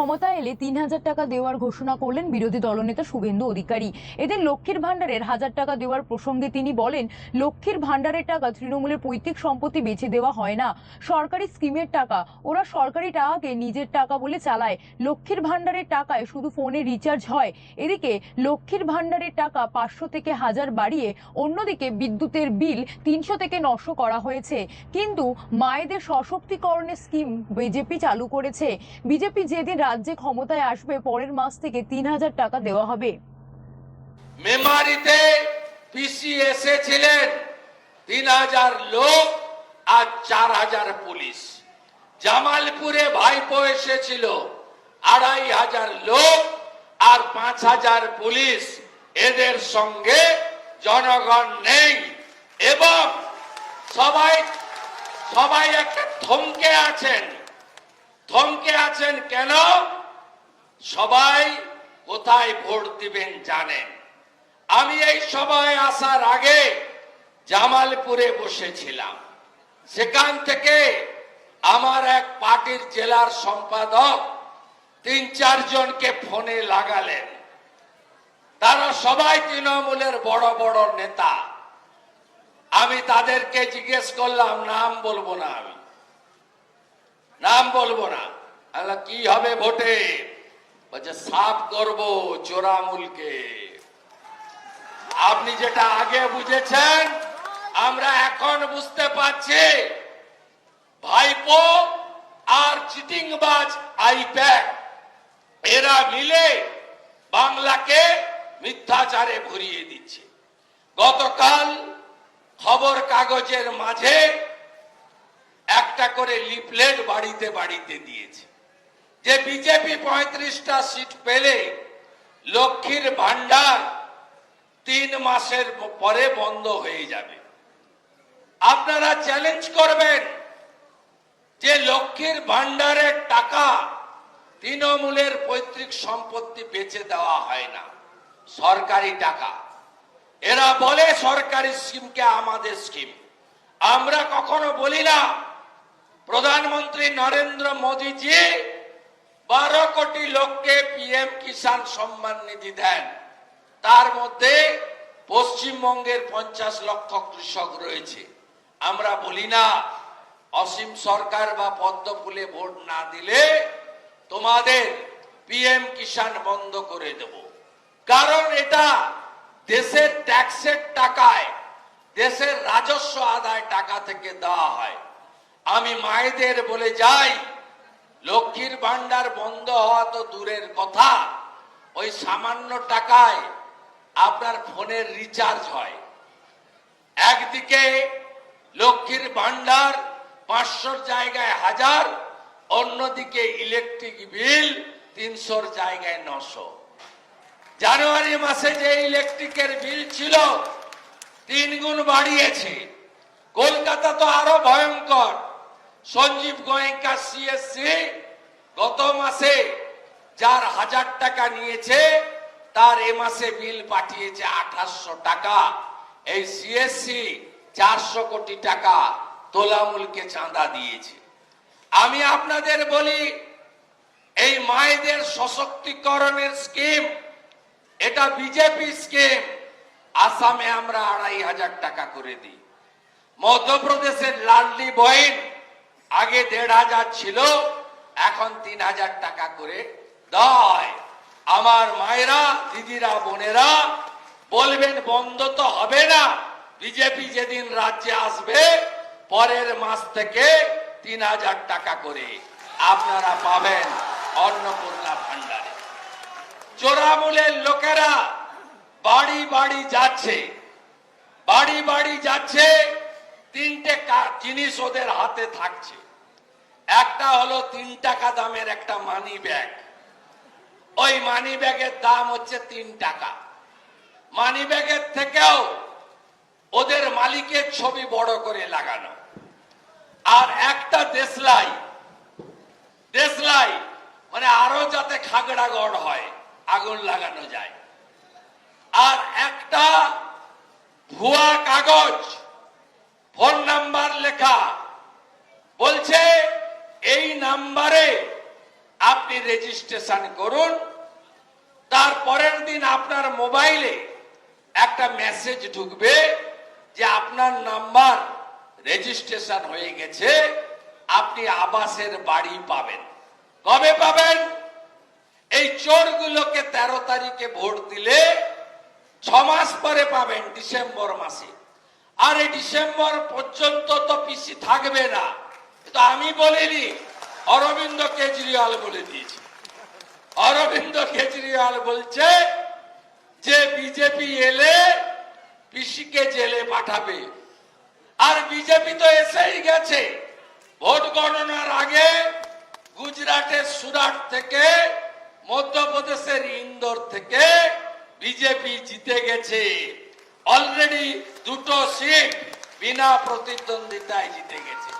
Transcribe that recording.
ক্ষমতা এলে তিন হাজার টাকা দেওয়ার ঘোষণা করলেন বিরোধী দলনেতা শুভেন্দু অধিকারী। এদের লক্ষ্মীর ভাণ্ডারের হাজার টাকা দেওয়ার প্রসঙ্গে তিনি বলেন, লক্ষ্মীর ভাণ্ডারের টাকা তৃণমূলের পৈতৃক সম্পত্তি বেছে দেওয়া হয় না। সরকারি স্কিমের টাকা, ওরা সরকারি টাকাকে নিজের টাকা বলে চালায়। লক্ষ্মীর ভাণ্ডারের টাকায় শুধু ফোনে রিচার্জ হয়। এদিকে লক্ষ্মীর ভাণ্ডারের টাকা পাঁচশো থেকে হাজার বাড়িয়ে অন্যদিকে বিদ্যুতের বিল তিনশো থেকে নশো করা হয়েছে। কিন্তু মায়েদের সশক্তিকরণের স্কিম বিজেপি চালু করেছে। বিজেপি যেদিন রাজ্যে ক্ষমতায় আসবে, পরের মাস থেকে তিন হাজার টাকা দেওয়া হবে। মেমারিতে পিসি এসেছিলেন, তিন হাজার লোক আর চার হাজার পুলিশ। জামালপুরে ভাইপো এসেছিল, আড়াই হাজার লোক আর পাঁচ হাজার পুলিশ। এদের সঙ্গে জনগণ নেই এবং সবাই সবাই একটা থমকে আছেন। থমকে আছেন কেন? সবাই কোথায় ভোট দিবেন জানেন। আমি এই সভায় আসার আগে জামালপুরে বসেছিলাম। সেখান থেকে আমার এক পার্টির জেলার সম্পাদক তিন চারজনকে ফোনে লাগালেন। তারা সবাই তৃণমূলের বড় বড় নেতা। আমি তাদেরকে জিজ্ঞেস করলাম, নাম বলব না আমি। নাম বলব না। আমি বললাম, কি হবে ভোটে? বলছে সাফ করব চোরামুলকে। আপনি যেটা আগে বুঝেছেন আমরা এখন বুঝতে পারছি ভাইপো আর চিটিং চিটিংবাজ আইপ্যাক এরা মিলে বাংলাকে মিথ্যাচারে ভরিয়ে দিচ্ছে। গতকাল খবর কাগজের মাঝে একটা করে লিফলেট বাড়িতে বাড়িতে দিয়েছে। যে বিজেপি পঁয়ত্রিশটা সিট পেলে লক্ষ্মীর ভান্ডার তিন মাসের পরে বন্ধ হয়ে যাবে। আপনারা চ্যালেঞ্জ করবেন যে লক্ষ্মীর ভান্ডারের টাকা তৃণমূলের পৈতৃক সম্পত্তি বেচে দেওয়া হয় না, সরকারি টাকা। এরা বলে সরকারি স্কিমকে আমাদের স্কিম আমরা কখনো বলি না প্রধানমন্ত্রী নরেন্দ্র মোদীজি বারো কোটি লোককে পিএম কিষাণ সম্মান নিধি দেন। তার মধ্যে পশ্চিমবঙ্গের পঞ্চাশ লক্ষ কৃষক রয়েছে। আমরা বলি না, অসীম সরকার বা পদ্মফুলে ভোট না দিলে তোমাদের পিএম কিষাণ বন্ধ করে দেব। কারণ এটা দেশের ট্যাক্সের টাকায়, দেশের রাজস্ব আদায় টাকা থেকে দেওয়া হয়। আমি মায়েদের বলে যাই, লক্ষ্মীর ভান্ডার বন্ধ হওয়া তো দূরের কথা। ওই সামান্য টাকায় আপনার ফোনের রিচার্জ হয়। একদিকে লক্ষ্মীর ভান্ডার পাঁচশোর জায়গায় হাজার, অন্যদিকে ইলেকট্রিক বিল তিনশোর জায়গায় নশো। জানুয়ারি মাসে যে ইলেকট্রিকের বিল ছিল তিন গুণ বাড়িয়েছে। কলকাতা তো আরও ভয়ঙ্কর। সঞ্জীব গোয়েঙ্কা সিএসসি গত মাসে যার হাজার টাকা নিয়েছে, তার এ মাসে বিল পাঠিয়েছে আঠাশশো টাকা। এই সিএসসি চারশো কোটি টাকা তোলামুলকে চাঁদা দিয়েছে। আমি আপনাদের বলি, এই মায়েদের সশক্তিকরণের স্কিম, এটা বিজেপি স্কিম, আসামে আমরা আড়াই হাজার টাকা করে দিই। মধ্যপ্রদেশের লাডলি বহিন আগে দেড় হাজার ছিল, এখন তিন হাজার টাকা করে হয় আমার মায়েরা, দিদিরা, বোনেরা, বলবেন বন্ধ তো হবে না। বিজেপি যেদিন রাজ্যে আসবে, পরের মাস থেকে তিন হাজার টাকা করে। আপনারা পাবেন অন্নপূর্ণা ভান্ডারে। চোরামূলের লোকেরা বাড়ি বাড়ি যাচ্ছে। বাড়ি বাড়ি যাচ্ছে, তিনটে জিনিস ওদের হাতে থাকছে। একটা হলো তিন টাকা দামের একটা মানি ব্যাগ ওই মানি ব্যাগের দাম হচ্ছে তিন টাকা। মানি ব্যাগের থেকেও ওদের মালিকের ছবি বড় করে লাগানো। আর একটা দেশলাই। দেশলাই মানে আরও যাতে খাগড়া গড় হয়, আগুন লাগানো যায়। আর একটা ভুয়া কাগজ ফোন নাম্বার লেখা। বলছে এই নাম্বারে আপনি রেজিস্ট্রেশন করুন। তার পরের দিন আপনার মোবাইলে একটা মেসেজ ঢুকবে যে আপনার নাম্বার রেজিস্ট্রেশন হয়ে গেছে, আপনি আবাসের বাড়ি পাবেন। কবে পাবেন? এই চোরগুলোকে তেরো তারিখে ভোট দিলে ছ মাস পরে পাবেন, ডিসেম্বর মাসে। আর এই ডিসেম্বর পর্যন্ত তো পিসি থাকবে না। তো আমি বলিনি অরবিন্দ কেজরিওয়াল বলে দিয়েছি। অরবিন্দ কেজরিওয়াল বলছে যে বিজেপি এলে পিসিকে জেলে পাঠাবে। আর বিজেপি তো এসেই গেছে। ভোট গণনার আগে গুজরাটের সুরাট থেকে, মধ্যপ্রদেশের ইন্দোর থেকে বিজেপি জিতে গেছে। অলরেডি দুটো সিট বিনা প্রতিদ্বন্দ্বিতায় জিতে গেছে।